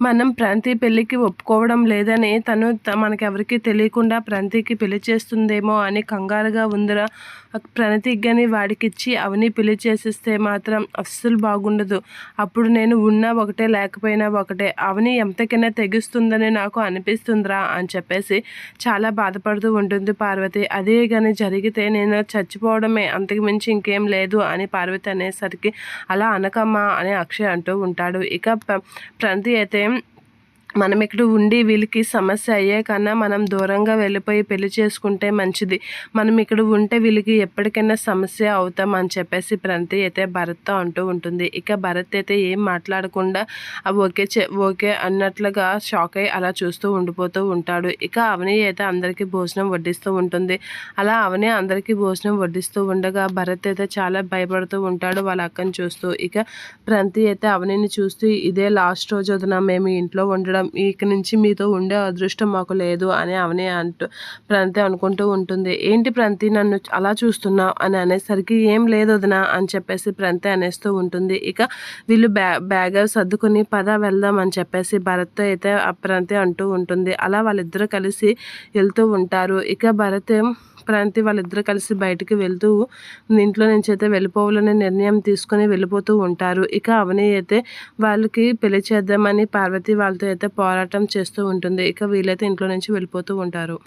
మనం ప్రాంతి పెళ్ళికి ఒప్పుకోవడం లేదని తను మనకెవరికి తెలియకుండా ప్రాంతికి పెళ్ళి చేస్తుందేమో అని కంగారుగా ఉందిరా. ప్రణతికి వాడికిచ్చి అవని పెళ్ళి చేసిస్తే మాత్రం అస్సలు బాగుండదు. అప్పుడు నేను ఉన్నా ఒకటే లేకపోయినా ఒకటే. అవని ఎంతకైనా తెగిస్తుందని నాకు అనిపిస్తుందిరా అని చెప్పేసి చాలా బాధపడుతూ ఉంటుంది పార్వతి. అదే కానీ జరిగితే నేను చచ్చిపోవడమే అంతకు మించి ఇంకేం లేదు అని పార్వతి అనేసరికి అలా అనకమ్మా అని అక్షయ్ అంటూ ఉంటాడు. ఇక ప్రణతి అయితే இருக்கேன் మనం ఇక్కడ ఉండి వీళ్ళకి సమస్య అయ్యే కన్నా మనం దూరంగా వెళ్ళిపోయి పెళ్ళి చేసుకుంటే మంచిది. మనం ఇక్కడ ఉంటే వీళ్ళకి ఎప్పటికైనా సమస్య అవుతాం అని చెప్పేసి ప్రంతి అయితే భరత్తో అంటూ ఉంటుంది. ఇక భరత్ అయితే ఏం మాట్లాడకుండా ఓకే ఓకే అన్నట్లుగా షాక్ అయ్యి అలా చూస్తూ ఉండిపోతూ ఉంటాడు. ఇక అవని అయితే అందరికీ భోజనం వడ్డిస్తూ ఉంటుంది. అలా అవని అందరికీ భోజనం వడ్డిస్తూ ఉండగా భరత్ అయితే చాలా భయపడుతూ ఉంటాడు వాళ్ళ అక్కని చూస్తూ. ఇక ప్రంతి అయితే అవనిని చూస్తూ ఇదే లాస్ట్ రోజు వదిన మేము ఇంట్లో ఉండడం ఇక నుంచి మీతో ఉండే అదృష్టం మాకు లేదు అని అవనే అంటూ ప్రంతి అనుకుంటూ ఉంటుంది. ఏంటి ప్రంతి నన్ను అలా చూస్తున్నావు అని అనేసరికి ఏం లేదు వదినా అని చెప్పేసి ప్రంతి అనేస్తూ ఉంటుంది. ఇక వీళ్ళు బ్యా బ్యాగ్ సర్దుకుని పద వెళ్దాం అని చెప్పేసి భరత్తో అయితే ప్రంతి అంటూ ఉంటుంది. అలా వాళ్ళిద్దరూ కలిసి వెళ్తూ ఉంటారు. ఇక భరత్ ప్రాంతి వాళ్ళిద్దరూ కలిసి బయటికి వెళ్తూ ఇంట్లో నుంచి అయితే వెళ్ళిపోవాలనే నిర్ణయం తీసుకొని వెళ్ళిపోతూ ఉంటారు. ఇక అవని అయితే వాళ్ళకి పెళ్ళి చేద్దామని పార్వతి వాళ్ళతో అయితే పోరాటం చేస్తూ ఉంటుంది. ఇక వీళ్ళైతే ఇంట్లో నుంచి వెళ్ళిపోతూ ఉంటారు.